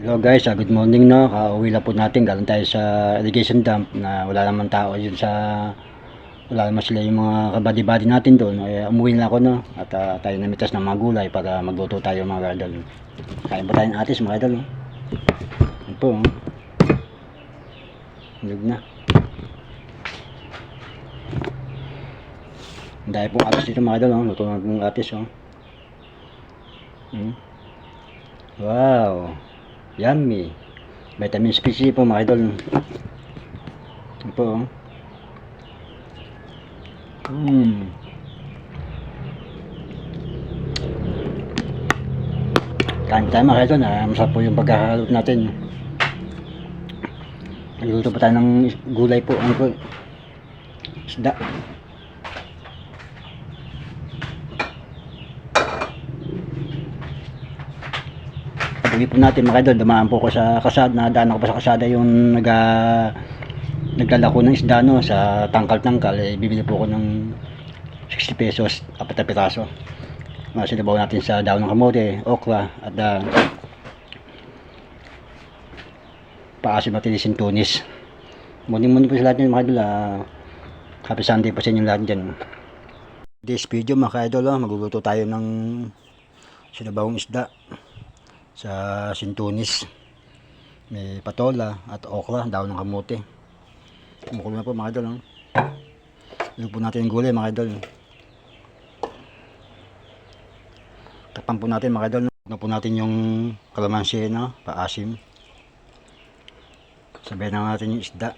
Hello guys, ah, good morning no. Kauwi lang po natin galing tayo sa irrigation dump na wala naman tao yun sa wala naman sila yung mga kabady-body natin doon. Eh, umuwi na ako no at ah, tayo namitas ng mga gulay para magluto tayo mga idol. Kain pa tayo ng atis mga idol. No? Yan po. Oh. Hinog na. Dahil pong atis dito mga idol. Oh. Luto ng atis. Oh. Hmm. Wow. Yummy. Vitamin C po mga idol. Ito po. oh. Mm. Kain tayo mga idol. Ah, masarap po yung pagkakalo natin. Nagluto pa tayo ng gulay po. Ano po? Isda. Pag po natin mga idol, dumaan po ko sa kasada, nadaan ako pa sa kasada yung naga naglalako ng isda no, sa tangkal-tangkal, eh, bibili po ako ng 60 pesos, apat na piraso. Uh, sinabaw natin sa daon ng kamote, okra, at uh, paasim natin yung tunis. Morning-morning po sa lahat nyo mga idol, ah, happy Sunday po sa inyo lahat dyan. This video mga idol, ah, magluluto tayo ng sinabawang isda sa sintunis. May patola at okra, daon ng kamote. Kumukulo na po mga idol. Oh. Ilupo natin yung gulay mga idol. Tapan po natin mga idol. Ano po natin yung kalamansi na, paasim. Sabihin na natin yung isda.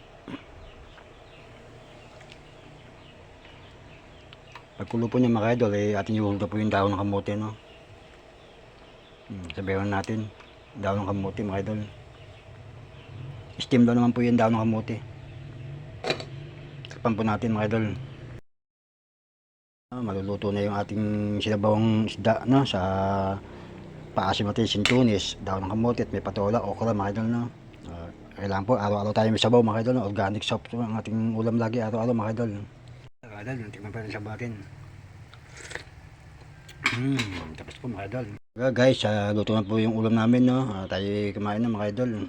Pagkulo po niya mga idol, eh, atin yung po yung daon ng kamote. No? Hmm, Sabihan natin, daon ng kamote mga idol. Steam daw naman po yung daon ng kamote. Takpan po natin mga idol. Ah, maluluto na yung ating sinabawang isda no, sa paasim natin sintunis, daon ng kamote at may patola, okra mga idol. No? Ah, kailangan po araw-araw tayo may sabaw mga idol. No? Organic soap ang ating ulam lagi araw-araw mga idol. Idol, tingnan pa rin sa batin. Hmm, tapos po mga idol. Okay, guys, ah, luto na po yung ulam namin, no? Ah, tayo kumain na mga idol.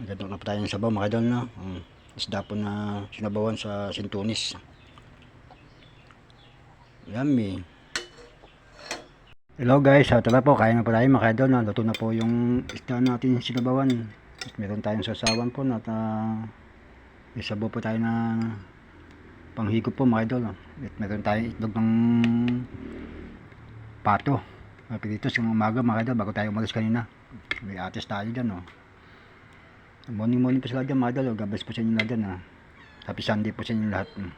Nagandang na po tayo ng sabaw mga idol, no? Um, isda po na sinabawan sa sintunis. Yummy. Hello guys, ah, tara po, kain na po tayo mga idol, no? Luto na po yung isda natin sinabawan. At meron tayong sasawan po, ah, may sabaw po tayo na panghigop po mga idol. At meron tayong itlog ng pato. Pilitos yung umaga mga idol bago tayo umalis kanina. May atis tayo dyan oh. Morning morning po sila dyan mga idol. oh. God bless po sa inyo lahat dyan ah. Happy Sunday po sa inyo lahat. mm.